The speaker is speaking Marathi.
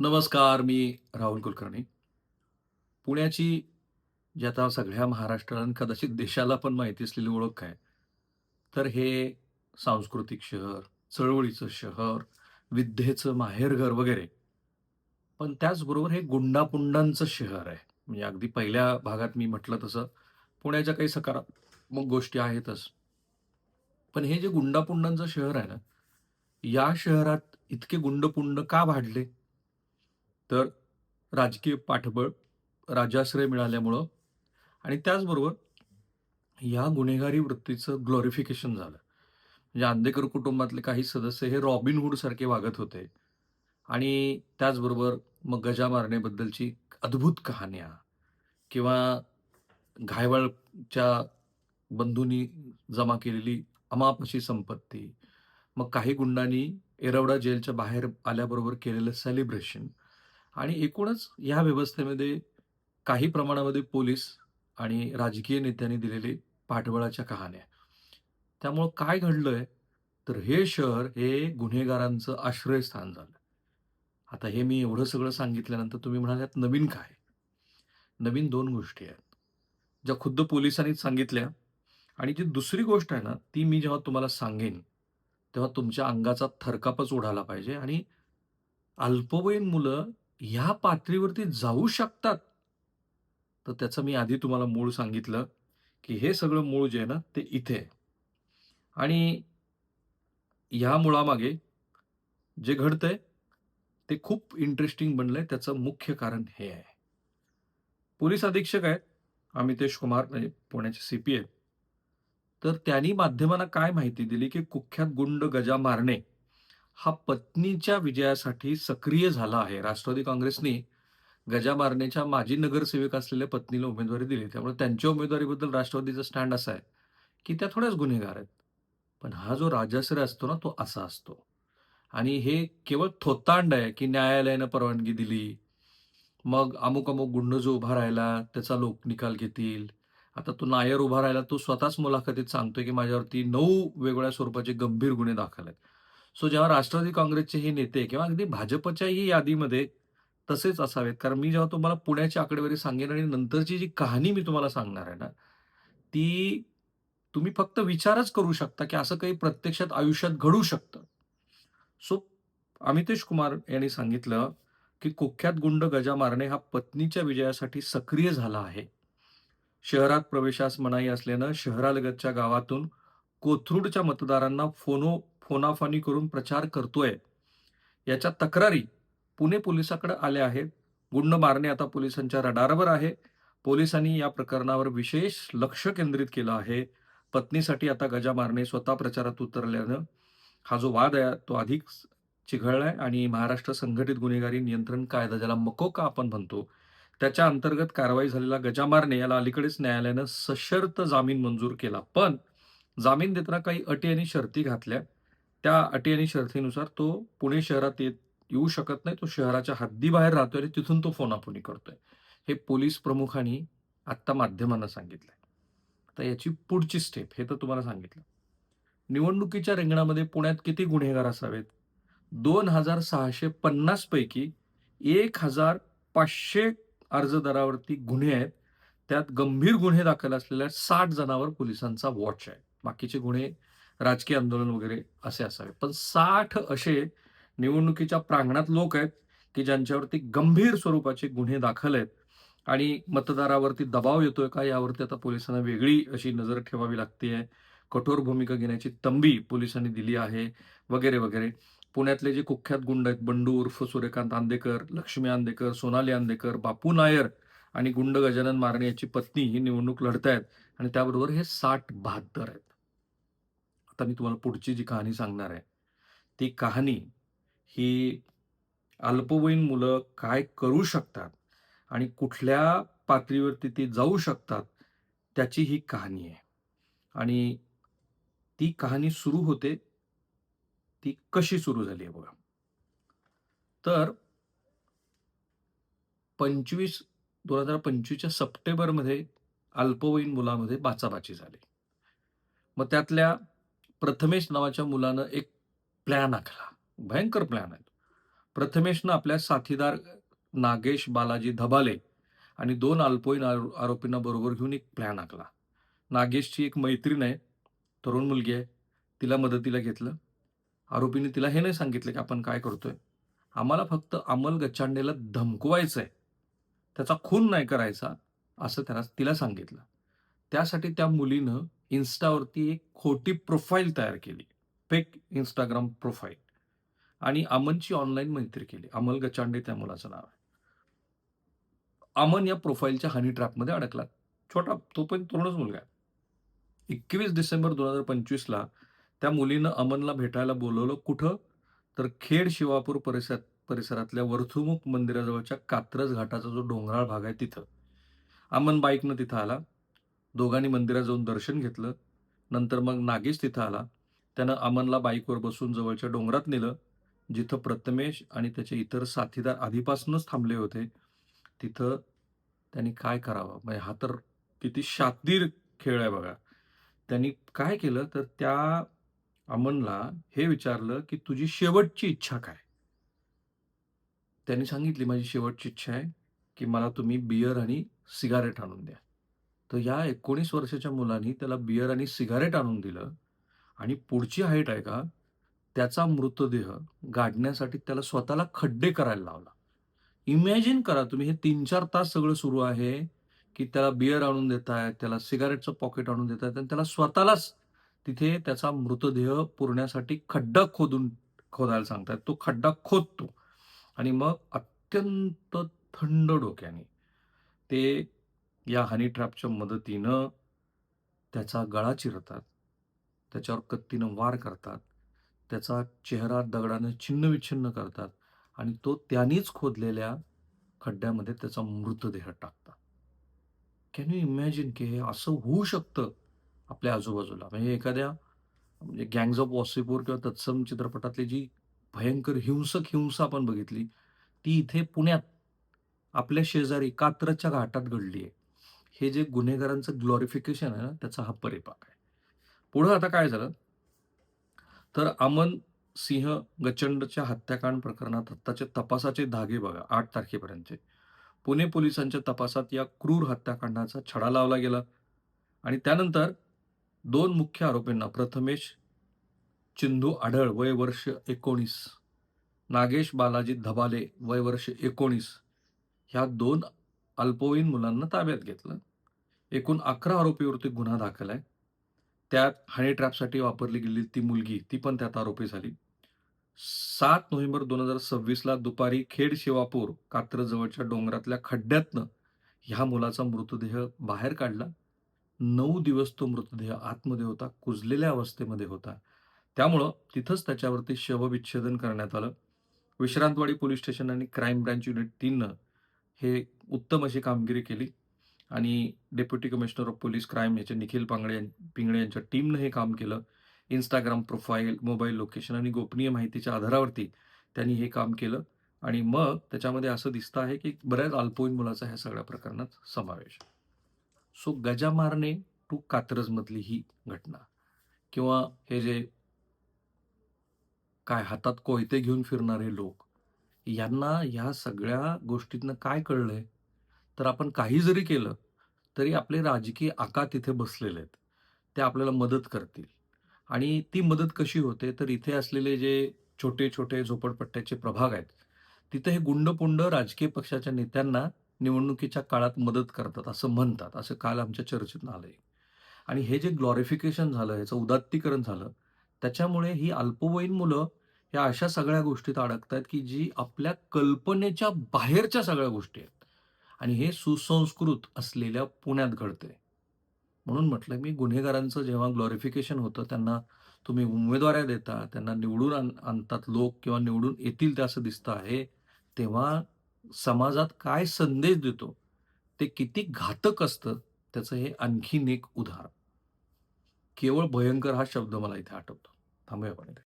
नमस्कार, मी राहुल कुलकर्णी. पुण्याची जी आता सगळ्या महाराष्ट्राला कदाचित देशाला पण माहिती असलेली ओळख काय? तर हे सांस्कृतिक शहर, चळवळीचं शहर, विद्येचं माहेरघर वगैरे. पण त्याचबरोबर हे गुंडापुंडांचं शहर आहे. म्हणजे अगदी पहिल्या भागात मी म्हटलं तसं पुण्याच्या काही सकारात्मक गोष्टी आहेतच. पण हे जे गुंडापुंडांचं शहर आहे ना, या शहरात इतके गुंडपुंड का वाढले? तर राजकीय पाठबळ, राजाश्रय मिळाल्यामुळं आणि त्याचबरोबर या गुन्हेगारी वृत्तीचं ग्लोरिफिकेशन झालं. म्हणजे आंदेकर कुटुंबातले काही सदस्य हे रॉबिनहूडसारखे वागत होते आणि त्याचबरोबर मग गजा मारण्याबद्दलची अद्भुत कहाण्या किंवा घायवळच्या बंधूंनी जमा केलेली अमाप अशी संपत्ती. मग काही गुंडांनी एरवडा जेलच्या बाहेर आल्याबरोबर केलेलं सेलिब्रेशन आणि एकूणच या व्यवस्थेमध्ये काही प्रमाणामध्ये पोलीस आणि राजकीय नेत्यांनी दिलेली पाठबळाच्या कहाण्या. त्यामुळं काय घडलंय, तर हे शहर हे गुन्हेगारांचं आश्रयस्थान झालं. आता हे मी एवढं सगळं सांगितल्यानंतर तुम्ही म्हणाल्यात नवीन काय?" नवीन दोन गोष्टी आहेत. ज्या खुद्द पोलिसांनीच सांगितल्या आणि जी दुसरी गोष्ट आहे ना, ती मी जेव्हा तुम्हाला सांगेन, तेव्हा तुमच्या अंगाचा थरकापच उडाला पाहिजे आणि अल्पवयीन मुलं ह्या पातळीवरती जाऊ शकतात. तर त्याचं मी आधी तुम्हाला मूळ सांगितलं, की हे सगळं मूळ जे आहे ना, ते इथे आहे. आणि ह्या मुळामागे जे घडतंय, ते खूप इंटरेस्टिंग बनलंय. त्याचं मुख्य कारण हे आहे. पोलीस अधीक्षक आहेत, अमितेश कुमार म्हणजे पुण्याचे सी-पी आहेत. तर त्यांनी माध्यमांना काय माहिती दिली, की कुख्यात गुंड गजा मारणे हा पत्नीच्या विजयासाठी सक्रिय झाला आहे. राष्ट्रवादी काँग्रेसने गजा मारण्याच्या माजी नगरसेवक असलेल्या पत्नीला उमेदवारी दिली. त्यामुळे त्यांच्या उमेदवारीबद्दल राष्ट्रवादीचा स्टँड असा आहे, की त्या थोड्याच गुन्हेगार आहेत. पण हा जो राजाश्रय असतो ना, तो असा असतो. आणि हे केवळ थोतांड आहे, की न्यायालयानं परवानगी दिली. मग अमुक-अमुक गुंड जो उभा राहिला, त्याचा लोक निकाल घेतील. आता तो नायर उभा राहिला, तो स्वतःच मुलाखतीत सांगतोय, की माझ्यावरती नऊ वेगवेगळ्या स्वरूपाचे गंभीर गुन्हे दाखल आहेत. सो जेव्हा राष्ट्रवादी काँग्रेसचे हे नेते किंवा अगदी भाजपच्याही यादीमध्ये तसेच असावेत. कारण मी जेव्हा तुम्हाला पुण्याची आकडेवारी सांगेन आणि नंतरची जी कहाणी मी तुम्हाला सांगणार आहे ना, ती तुम्ही फक्त विचारच करू शकता, की असं काही प्रत्यक्षात आयुष्यात घडू शकतं. सो अमितेश कुमार यांनी सांगितलं, की कुख्यात गुंड गजा मारणे हा पत्नीच्या विजयासाठी सक्रिय झाला आहे. शहरात प्रवेशास मनाई असल्यानं शहरालगतच्या गावातून कोथरूडच्या मतदारांना फोनो फोनाफानी करून प्रचार करतोय. याच्या तक्रारी पुणे पोलिसाकडे आल्या आहेत. गुंड मारणे आता पोलिसांच्या रडारवर आहे. पोलिसांनी या प्रकरणावर विशेष लक्ष केंद्रित केलं आहे. पत्नीसाठी आता गजा मारणे स्वतः प्रचारात उतरल्यानं हा जो वाद आहे, तो अधिक चिघळलाय आणि महाराष्ट्र संघटित गुन्हेगारी नियंत्रण कायदा, ज्याला मकोका आपण म्हणतो, त्याच्या अंतर्गत कारवाई झालेला गजा मारणे याला अलीकडेच न्यायालयानं सशर्त जामीन मंजूर केला. पण जामीन देताना काही अटी आणि शर्ती घातल्या. त्या अटी आणि शर्तीनुसार तो पुणे शहरात येत येऊ शकत नाही. तो शहराच्या हद्दीबाहेर राहतोय आणि तिथून तो फोनाफोनी करतोय. हे पोलीस प्रमुखांनी आत्ता माध्यमांना सांगितलं तर याची पुढची स्टेप हे तर तुम्हाला सांगितलं. निवडणुकीच्या रिंगणामध्ये पुण्यात किती गुन्हेगार असावेत? 2,650 पैकी 1,500 अर्जदारावरती गुन्हे आहेत. त्यात गंभीर गुन्हे दाखल असलेल्या साठ जणांवर पोलिसांचा वॉच आहे. बाकीचे गुन्हे राजकीय आंदोलन वगैरे असे असावे पण साठ असे निवडणुकीच्या प्रांगणात लोक आहेत, की ज्यांच्यावरती गंभीर स्वरूपाचे गुन्हे दाखल आहेत आणि मतदारावरती दबाव येतोय का यावरती आता पोलिसांना वेगळी अशी नजर ठेवावी लागतेय. कठोर भूमिका घेण्याची तंबी पोलिसांनी दिली आहे, वगैरे, वगैरे. पुण्यातले जे कुख्यात गुंड आहेत, बंडू उर्फ सूर्यकांत आंदेकर, लक्ष्मी आंदेकर, सोनाली आंदेकर, बापू नायर आणि गुंड गजानन मारणे याची पत्नी ही निवडणूक लढतायत आणि त्याबरोबर हे साठ बहाद्दर आहेत. आता मी तुम्हाला पुढची जी कहाणी सांगणार आहे, ती कहाणी ही अल्पवयीन मुलं काय करू शकतात आणि कुठल्या पातळीवरती ती जाऊ शकतात, त्याची ही कहाणी आहे. आणि ती कहाणी सुरू होते, ती कशी सुरू झाली आहे बघा. तर 25 2025च्या सप्टेंबरमध्ये अल्पवयीन मुलामध्ये बाचाबाची झाली. मग त्यातल्या प्रथमेश नावाच्या मुलानं एक प्लॅन आखला. भयंकर प्लॅन आहे. प्रथमेशनं आपल्या साथीदार नागेश बालाजी धबाले आणि दोन अल्पवयीन आरो आरोपींना बरोबर घेऊन एक प्लॅन आखला. नागेशची एक मैत्रीण आहे, तरुण मुलगी आहे. तिला मदतीला घेतलं. आरोपीने तिला हे नाही सांगितलं, की आपण काय करतोय. आम्हाला फक्त अमल धमकवायचं आहे त्याचा खून नाही करायचा, असं त्याला तिला सांगितलं. त्यासाठी त्या मुलीनं इन्स्टावरती एक खोटी प्रोफाईल तयार केली. फेक इंस्टाग्राम प्रोफाईल आणि अमनची ऑनलाईन मैत्री केली. अमल गचांडे त्या मुलाचं नाव आहे. अमन या प्रोफाईलच्या हनी ट्रॅपमध्ये अडकला. छोटा तो पण तरुणच मुलगा आहे. 21 डिसेंबर 2025ला त्या मुलीनं अमनला भेटायला बोलवलं कुठं? तर खेड शिवापूर परिसर परिसरातल्या वर्थुमुख मंदिराजवळच्या कात्रज घाटाचा जो डोंगराळ भाग आहे तिथं. अमन बाईकनं तिथं आला. दोघांनी मंदिरात जाऊन दर्शन घेतलं. नंतर मग नागेश तिथं आला. त्यानं अमनला बाईकवर बसून जवळच्या डोंगरात नेलं. जिथं प्रथमेश आणि त्याचे इतर साथीदार आधीपासूनच थांबले होते. तिथं त्यांनी काय करावं? म्हणजे हा तर किती शातीर खेळ आहे बघा. त्यांनी काय केलं तर त्या अमनला हे विचारलं, की तुझी शेवटची इच्छा काय? त्यांनी सांगितली, माझी शेवटची इच्छा आहे, की मला तुम्ही बियर आणि सिगारेट आणून द्या. तर या 19 वर्षाच्या मुलांनी त्याला बियर आणि सिगारेट आणून दिलं आणि पुढची हाईट आहे का, त्याचा मृतदेह गाडण्यासाठी त्याला स्वतःला खड्डे करायला लावला. इमॅजिन करा तुम्ही हे 3-4 तास सगळं सुरू आहे, की त्याला बियर आणून देतायत, त्याला सिगारेटचं पॉकेट आणून देतायत आणि त्याला स्वतःलाच तिथे त्याचा मृतदेह पुरण्यासाठी खड्डा खोदून खोदायला सांगतायत. तो खड्डा खोदतो आणि मग अत्यंत थंड डोक्याने ते या हनी ट्रॅपच्या मदतीनं त्याचा गळा चिरतात. त्याच्यावर कत्तीनं वार करतात. त्याचा चेहरा दगडानं छिन्नविच्छिन्न करतात आणि तो त्यांनीच खोदलेल्या खड्ड्यामध्ये त्याचा मृतदेह टाकतात. कॅन यू इमॅजिन की हे असं होऊ शकतं आपल्या आजूबाजूला. म्हणजे एखाद्या म्हणजे गँग्ज ऑफ वॉसिपूर किंवा तत्सम चित्रपटातली जी भयंकर हिंसक हिंसा आपण बघितली, ती इथे पुण्यात आपल्या शेजारी कात्रच्या घाटात घडली आहे. हे जे गुन्हेगारांचं ग्लोरिफिकेशन आहे ना, त्याचा हा परिपाक आहे. पुढं आता काय झालं? तर अमन सिंह गचंडच्या हत्याकांड प्रकरणात आत्ताचे तपासाचे धागे बघा आठ तारखेपर्यंतचे. पुणे पोलिसांच्या तपासात या क्रूर हत्याकांडाचा छडा लावला गेला आणि त्यानंतर दोन मुख्य आरोपींना प्रथमेश चिंधू आढळ वय वर्ष 19, नागेश बालाजी धबाले वय वर्ष 19 ह्या दोन अल्पवयीन मुलांना ताब्यात घेतलं. एकूण अकरा आरोपीवरती गुन्हा दाखल आहे. त्यात हनी ट्रॅपसाठी वापरली गेलेली ती मुलगी, ती पण त्यात आरोपी झाली. सात नोव्हेंबर 2026ला दुपारी खेड शिवापूर कात्रजवळच्या डोंगरातल्या खड्ड्यातनं ह्या मुलाचा मृतदेह बाहेर काढला. नऊ दिवस तो मृतदेह आतमध्ये होता, कुजलेल्या अवस्थेमध्ये होता. त्यामुळं तिथंच त्याच्यावरती शवविच्छेदन करण्यात आलं. विश्रांतवाडी पोलीस स्टेशन आणि क्राईम ब्रँच युनिट तीननं हे उत्तम अशी कामगिरी केली. आणि deputy commissioner of police crime याचे निखिल पांगळे पिंगळे यांच्या टीमनं हे काम केलं. इंस्टाग्राम प्रोफाईल, मोबाईल लोकेशन आणि गोपनीय माहितीच्या आधारावरती त्यांनी हे काम केलं. आणि मग त्याच्यामध्ये असं दिसतं आहे, की बऱ्याच अल्पवयीन मुलाचा ह्या सगळ्या प्रकरणात समावेश सो गजा मारणे टू कात्रजमधली ही घटना किंवा हे जे काय हातात कोयते घेऊन फिरणारे लोक, यांना ह्या सगळ्या गोष्टीतनं काय कळलंय? तर आपण काही जरी केलं, तरी आपले राजकीय आका तिथे बसलेले आहेत. ते आपल्याला मदत करतील आणि ती मदत कशी होते? तर इथे असलेले जे छोटे-छोटे झोपडपट्ट्याचे प्रभाग आहेत, तिथे हे गुंडपुंड राजकीय पक्षाच्या नेत्यांना निवडणुकीच्या काळात मदत करतात, असं म्हणतात. असं काल आमच्या चर्चेतून आलं आहे आणि हे जे ग्लॉरिफिकेशन झालं, याचं उदात्तीकरण झालं, त्याच्यामुळे ही अल्पवयीन मुलं ह्या अशा सगळ्या गोष्टीत अडकतात की जी आपल्या कल्पनेच्या बाहेरच्या सगळ्या गोष्टी आहेत आणि हे सुसंस्कृत असलेल्या पुण्यात घडते म्हणून म्हटलं मी गुन्हेगारांचं जेव्हा ग्लोरिफिकेशन होतं, त्यांना तुम्ही उमेदवाऱ्या देता, त्यांना निवडून आण आणतात लोक किंवा निवडून येतील ते असं दिसतं आहे, तेव्हा समाजात काय संदेश देतो, ते किती घातक असतं, त्याचं हे आणखीन एक उदाहरण. केवळ भयंकर हा शब्द मला इथे आठवतो. थांबूया पण इथे.